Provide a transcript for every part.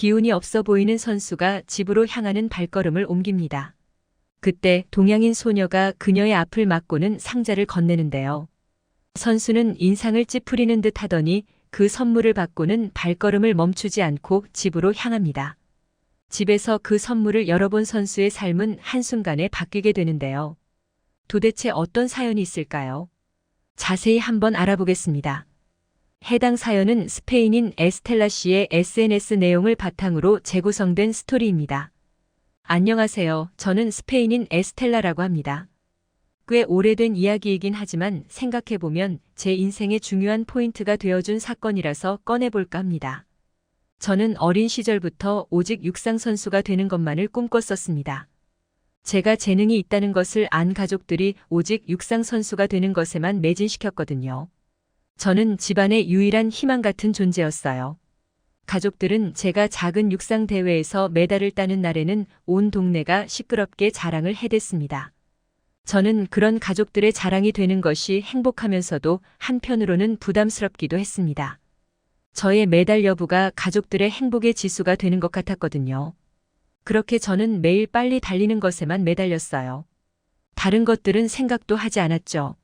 기운이 없어 보이는 선수가 집으로 향하는 발걸음을 옮깁니다. 그때 동양인 소녀가 그녀의 앞을 막고는 상자를 건네는데요. 선수는 인상을 찌푸리는 듯 하더니 그 선물을 받고는 발걸음을 멈추지 않고 집으로 향합니다. 집에서 그 선물을 열어본 선수의 삶은 한순간에 바뀌게 되는데요. 도대체 어떤 사연이 있을까요? 자세히 한번 알아보겠습니다. 해당 사연은 스페인인 에스텔라 씨의 SNS 내용을 바탕으로 재구성된 스토리입니다. 안녕하세요. 저는 스페인인 에스텔라라고 합니다. 꽤 오래된 이야기이긴 하지만 생각해보면 제 인생의 중요한 포인트가 되어준 사건이라서 꺼내볼까 합니다. 저는 어린 시절부터 오직 육상선수가 되는 것만을 꿈꿨었습니다. 제가 재능이 있다는 것을 안 가족들이 오직 육상선수가 되는 것에만 매진시켰거든요. 저는 집안의 유일한 희망 같은 존재였어요. 가족들은 제가 작은 육상 대회에서 메달을 따는 날에는 온 동네가 시끄럽게 자랑을 해댔습니다. 저는 그런 가족들의 자랑이 되는 것이 행복하면서도 한편으로는 부담스럽기도 했습니다. 저의 메달 여부가 가족들의 행복의 지수가 되는 것 같았거든요. 그렇게 저는 매일 빨리 달리는 것에만 매달렸어요. 다른 것들은 생각도 하지 않았죠.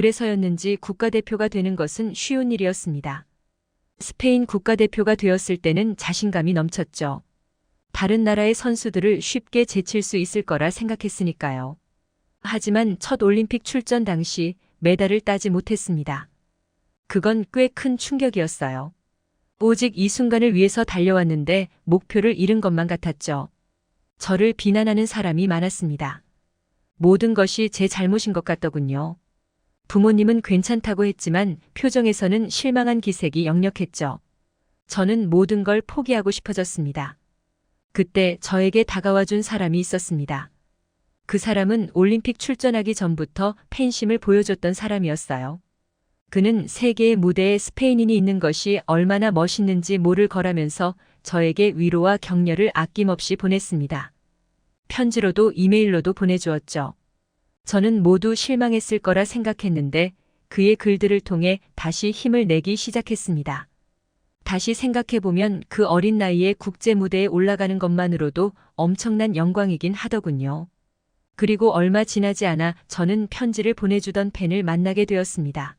그래서였는지 국가대표가 되는 것은 쉬운 일이었습니다. 스페인 국가대표가 되었을 때는 자신감이 넘쳤죠. 다른 나라의 선수들을 쉽게 제칠 수 있을 거라 생각했으니까요. 하지만 첫 올림픽 출전 당시 메달을 따지 못했습니다. 그건 꽤 큰 충격이었어요. 오직 이 순간을 위해서 달려왔는데 목표를 잃은 것만 같았죠. 저를 비난하는 사람이 많았습니다. 모든 것이 제 잘못인 것 같더군요. 부모님은 괜찮다고 했지만 표정에서는 실망한 기색이 역력했죠. 저는 모든 걸 포기하고 싶어졌습니다. 그때 저에게 다가와 준 사람이 있었습니다. 그 사람은 올림픽 출전하기 전부터 팬심을 보여줬던 사람이었어요. 그는 세계의 무대에 스페인인이 있는 것이 얼마나 멋있는지 모를 거라면서 저에게 위로와 격려를 아낌없이 보냈습니다. 편지로도 이메일로도 보내주었죠. 저는 모두 실망했을 거라 생각했는데 그의 글들을 통해 다시 힘을 내기 시작했습니다. 다시 생각해보면 그 어린 나이에 국제 무대에 올라가는 것만으로도 엄청난 영광이긴 하더군요. 그리고 얼마 지나지 않아 저는 편지를 보내주던 팬을 만나게 되었습니다.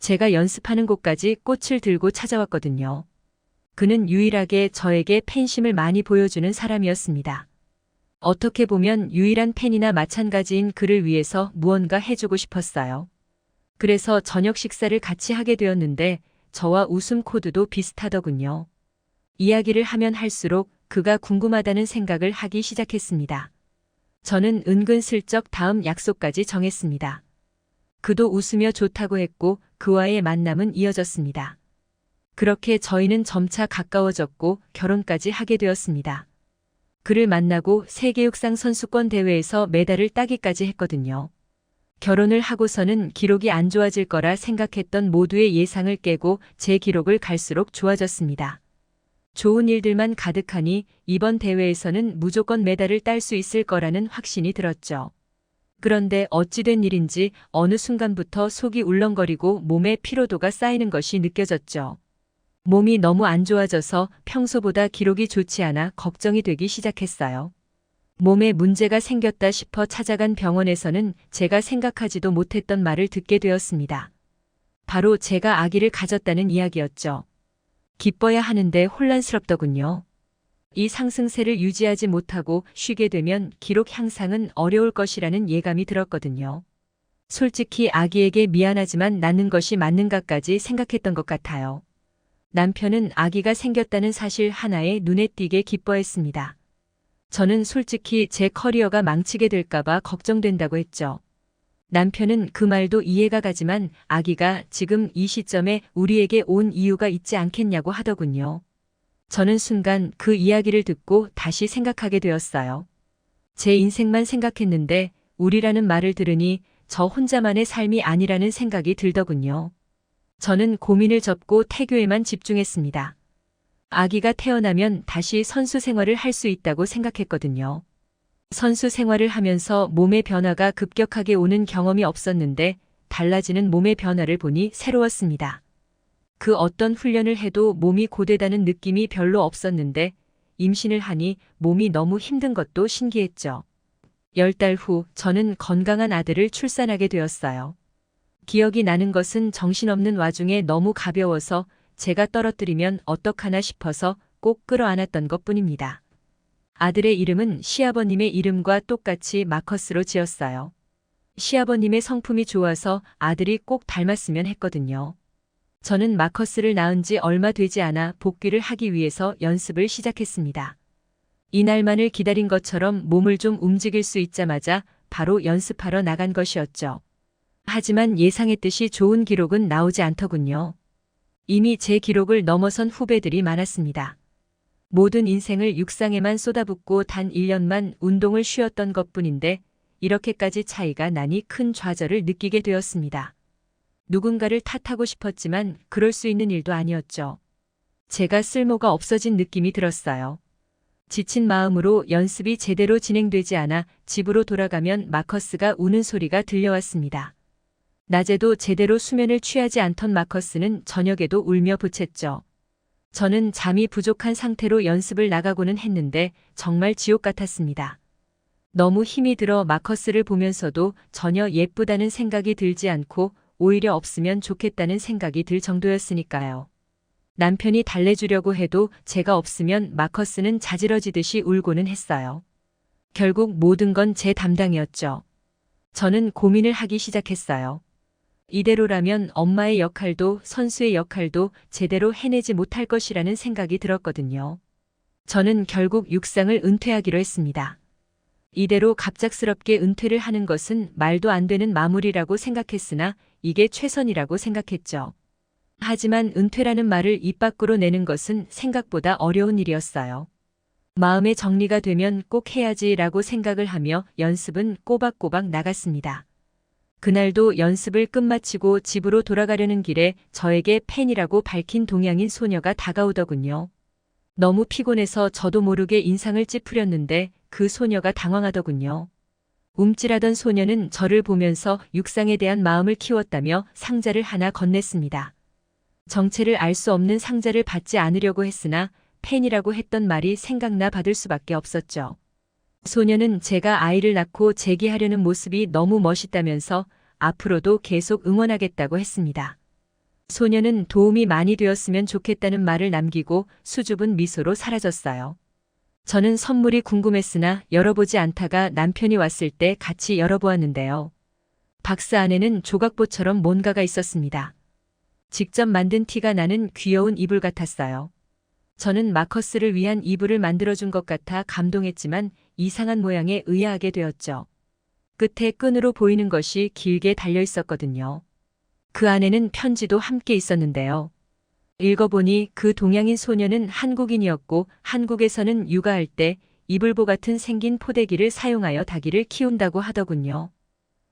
제가 연습하는 곳까지 꽃을 들고 찾아왔거든요. 그는 유일하게 저에게 팬심을 많이 보여주는 사람이었습니다. 어떻게 보면 유일한 팬이나 마찬가지인 그를 위해서 무언가 해주고 싶었어요. 그래서 저녁 식사를 같이 하게 되었는데 저와 웃음 코드도 비슷하더군요. 이야기를 하면 할수록 그가 궁금하다는 생각을 하기 시작했습니다. 저는 은근슬쩍 다음 약속까지 정했습니다. 그도 웃으며 좋다고 했고 그와의 만남은 이어졌습니다. 그렇게 저희는 점차 가까워졌고 결혼까지 하게 되었습니다. 그를 만나고 세계육상 선수권 대회에서 메달을 따기까지 했거든요. 결혼을 하고서는 기록이 안 좋아질 거라 생각했던 모두의 예상을 깨고 제 기록을 갈수록 좋아졌습니다. 좋은 일들만 가득하니 이번 대회에서는 무조건 메달을 딸 수 있을 거라는 확신이 들었죠. 그런데 어찌된 일인지 어느 순간부터 속이 울렁거리고 몸에 피로도가 쌓이는 것이 느껴졌죠. 몸이 너무 안 좋아져서 평소보다 기록이 좋지 않아 걱정이 되기 시작했어요. 몸에 문제가 생겼다 싶어 찾아간 병원에서는 제가 생각하지도 못했던 말을 듣게 되었습니다. 바로 제가 아기를 가졌다는 이야기였죠. 기뻐야 하는데 혼란스럽더군요. 이 상승세를 유지하지 못하고 쉬게 되면 기록 향상은 어려울 것이라는 예감이 들었거든요. 솔직히 아기에게 미안하지만 낳는 것이 맞는가까지 생각했던 것 같아요. 남편은 아기가 생겼다는 사실 하나에 눈에 띄게 기뻐했습니다. 저는 솔직히 제 커리어가 망치게 될까봐 걱정된다고 했죠. 남편은 그 말도 이해가 가지만 아기가 지금 이 시점에 우리에게 온 이유가 있지 않겠냐고 하더군요. 저는 순간 그 이야기를 듣고 다시 생각하게 되었어요. 제 인생만 생각했는데 우리라는 말을 들으니 저 혼자만의 삶이 아니라는 생각이 들더군요. 저는 고민을 접고 태교에만 집중했습니다. 아기가 태어나면 다시 선수 생활을 할 수 있다고 생각했거든요. 선수 생활을 하면서 몸의 변화가 급격하게 오는 경험이 없었는데 달라지는 몸의 변화를 보니 새로웠습니다. 그 어떤 훈련을 해도 몸이 고되다는 느낌이 별로 없었는데 임신을 하니 몸이 너무 힘든 것도 신기했죠. 열달후 저는 건강한 아들을 출산하게 되었어요. 기억이 나는 것은 정신없는 와중에 너무 가벼워서 제가 떨어뜨리면 어떡하나 싶어서 꼭 끌어안았던 것 뿐입니다. 아들의 이름은 시아버님의 이름과 똑같이 마커스로 지었어요. 시아버님의 성품이 좋아서 아들이 꼭 닮았으면 했거든요. 저는 마커스를 낳은 지 얼마 되지 않아 복귀를 하기 위해서 연습을 시작했습니다. 이날만을 기다린 것처럼 몸을 좀 움직일 수 있자마자 바로 연습하러 나간 것이었죠. 하지만 예상했듯이 좋은 기록은 나오지 않더군요. 이미 제 기록을 넘어선 후배들이 많았습니다. 모든 인생을 육상에만 쏟아붓고 단 1년만 운동을 쉬었던 것 뿐인데 이렇게까지 차이가 나니 큰 좌절을 느끼게 되었습니다. 누군가를 탓하고 싶었지만 그럴 수 있는 일도 아니었죠. 제가 쓸모가 없어진 느낌이 들었어요. 지친 마음으로 연습이 제대로 진행되지 않아 집으로 돌아가면 마커스가 우는 소리가 들려왔습니다. 낮에도 제대로 수면을 취하지 않던 마커스는 저녁에도 울며 부챘죠. 저는 잠이 부족한 상태로 연습을 나가고는 했는데 정말 지옥 같았습니다. 너무 힘이 들어 마커스를 보면서도 전혀 예쁘다는 생각이 들지 않고 오히려 없으면 좋겠다는 생각이 들 정도였으니까요. 남편이 달래주려고 해도 제가 없으면 마커스는 자지러지듯이 울고는 했어요. 결국 모든 건 제 담당이었죠. 저는 고민을 하기 시작했어요. 이대로라면 엄마의 역할도 선수의 역할도 제대로 해내지 못할 것이라는 생각이 들었거든요. 저는 결국 육상을 은퇴하기로 했습니다. 이대로 갑작스럽게 은퇴를 하는 것은 말도 안 되는 마무리라고 생각했으나 이게 최선이라고 생각했죠. 하지만 은퇴라는 말을 입 밖으로 내는 것은 생각보다 어려운 일이었어요. 마음의 정리가 되면 꼭 해야지라고 생각을 하며 연습은 꼬박꼬박 나갔습니다. 그날도 연습을 끝마치고 집으로 돌아가려는 길에 저에게 팬이라고 밝힌 동양인 소녀가 다가오더군요. 너무 피곤해서 저도 모르게 인상을 찌푸렸는데 그 소녀가 당황하더군요. 움찔하던 소녀는 저를 보면서 육상에 대한 마음을 키웠다며 상자를 하나 건넸습니다. 정체를 알 수 없는 상자를 받지 않으려고 했으나 팬이라고 했던 말이 생각나 받을 수밖에 없었죠. 소녀는 제가 아이를 낳고 재기하려는 모습이 너무 멋있다면서 앞으로도 계속 응원하겠다고 했습니다. 소녀는 도움이 많이 되었으면 좋겠다는 말을 남기고 수줍은 미소로 사라졌어요. 저는 선물이 궁금했으나 열어보지 않다가 남편이 왔을 때 같이 열어보았는데요. 박스 안에는 조각보처럼 뭔가가 있었습니다. 직접 만든 티가 나는 귀여운 이불 같았어요. 저는 마커스를 위한 이불을 만들어준 것 같아 감동했지만 이상한 모양에 의아하게 되었죠. 끝에 끈으로 보이는 것이 길게 달려 있었거든요. 그 안에는 편지도 함께 있었는데요. 읽어보니 그 동양인 소녀는 한국인이었고 한국에서는 육아할 때 이불보 같은 생긴 포대기를 사용하여 닭이를 키운다고 하더군요.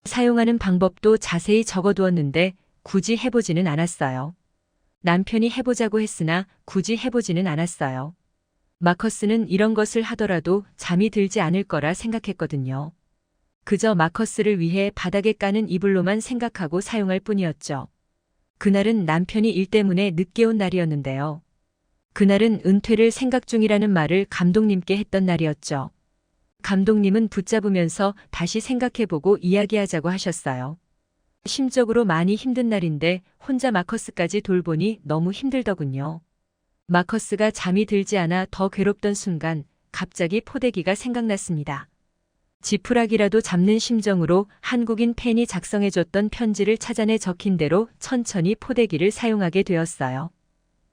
사용하는 방법도 자세히 적어두었는데 굳이 해보지는 않았어요. 남편이 해보자고 했으나 굳이 해보지는 않았어요. 마커스는 이런 것을 하더라도 잠이 들지 않을 거라 생각했거든요. 그저 마커스를 위해 바닥에 까는 이불로만 생각하고 사용할 뿐이었죠. 그날은 남편이 일 때문에 늦게 온 날이었는데요. 그날은 은퇴를 생각 중이라는 말을 감독님께 했던 날이었죠. 감독님은 붙잡으면서 다시 생각해보고 이야기하자고 하셨어요. 심적으로 많이 힘든 날인데 혼자 마커스까지 돌보니 너무 힘들더군요. 마커스가 잠이 들지 않아 더 괴롭던 순간 갑자기 포대기가 생각났습니다. 지푸라기라도 잡는 심정으로 한국인 팬이 작성해줬던 편지를 찾아내 적힌 대로 천천히 포대기를 사용하게 되었어요.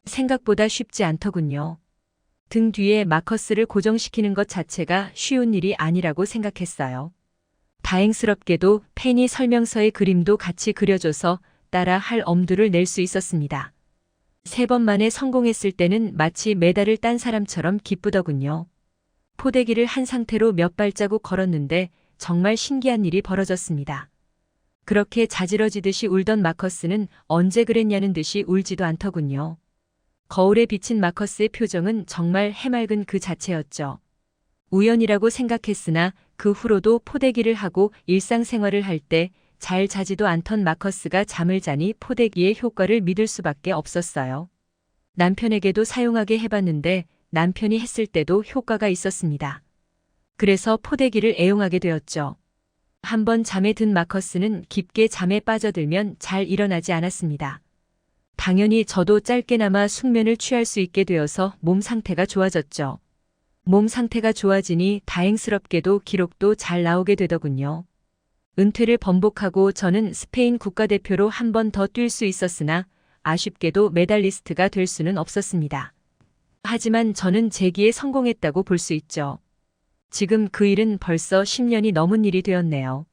생각보다 쉽지 않더군요. 등 뒤에 마커스를 고정시키는 것 자체가 쉬운 일이 아니라고 생각했어요. 다행스럽게도 팬이 설명서의 그림도 같이 그려줘서 따라 할 엄두를 낼 수 있었습니다. 세 번 만에 성공했을 때는 마치 메달을 딴 사람처럼 기쁘더군요. 포대기를 한 상태로 몇 발자국 걸었는데 정말 신기한 일이 벌어졌습니다. 그렇게 자지러지듯이 울던 마커스는 언제 그랬냐는 듯이 울지도 않더군요. 거울에 비친 마커스의 표정은 정말 해맑은 그 자체였죠. 우연이라고 생각했으나 그 후로도 포대기를 하고 일상생활을 할 때 잘 자지도 않던 마커스가 잠을 자니 포대기의 효과를 믿을 수밖에 없었어요. 남편에게도 사용하게 해봤는데 남편이 했을 때도 효과가 있었습니다. 그래서 포대기를 애용하게 되었죠. 한번 잠에 든 마커스는 깊게 잠에 빠져들면 잘 일어나지 않았습니다. 당연히 저도 짧게나마 숙면을 취할 수 있게 되어서 몸 상태가 좋아졌죠. 몸 상태가 좋아지니 다행스럽게도 기록도 잘 나오게 되더군요. 은퇴를 번복하고 저는 스페인 국가대표로 한 번 더 뛸 수 있었으나 아쉽게도 메달리스트가 될 수는 없었습니다. 하지만 저는 제기에 성공했다고 볼 수 있죠. 지금 그 일은 벌써 10년이 넘은 일이 되었네요.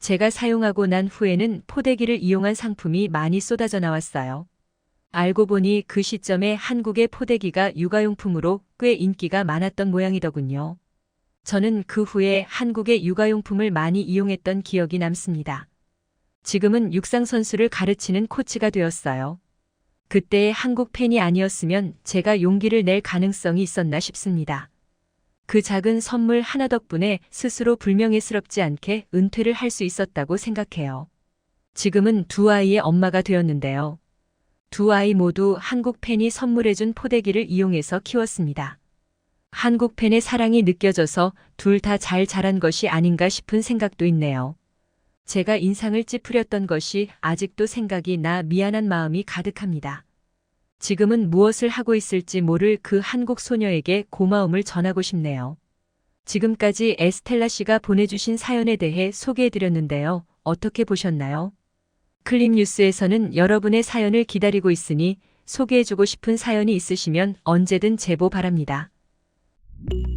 제가 사용하고 난 후에는 포대기를 이용한 상품이 많이 쏟아져 나왔어요. 알고 보니 그 시점에 한국의 포대기가 육아용품으로 꽤 인기가 많았던 모양이더군요. 저는 그 후에 한국의 육아용품을 많이 이용했던 기억이 남습니다. 지금은 육상 선수를 가르치는 코치가 되었어요. 그때의 한국 팬이 아니었으면 제가 용기를 낼 가능성이 있었나 싶습니다. 그 작은 선물 하나 덕분에 스스로 불명예스럽지 않게 은퇴를 할 수 있었다고 생각해요. 지금은 두 아이의 엄마가 되었는데요. 두 아이 모두 한국 팬이 선물해준 포대기를 이용해서 키웠습니다. 한국 팬의 사랑이 느껴져서 둘 다 잘 자란 것이 아닌가 싶은 생각도 있네요. 제가 인상을 찌푸렸던 것이 아직도 생각이 나 미안한 마음이 가득합니다. 지금은 무엇을 하고 있을지 모를 그 한국 소녀에게 고마움을 전하고 싶네요. 지금까지 에스텔라 씨가 보내주신 사연에 대해 소개해드렸는데요. 어떻게 보셨나요? 클립 뉴스에서는 여러분의 사연을 기다리고 있으니 소개해주고 싶은 사연이 있으시면 언제든 제보 바랍니다. you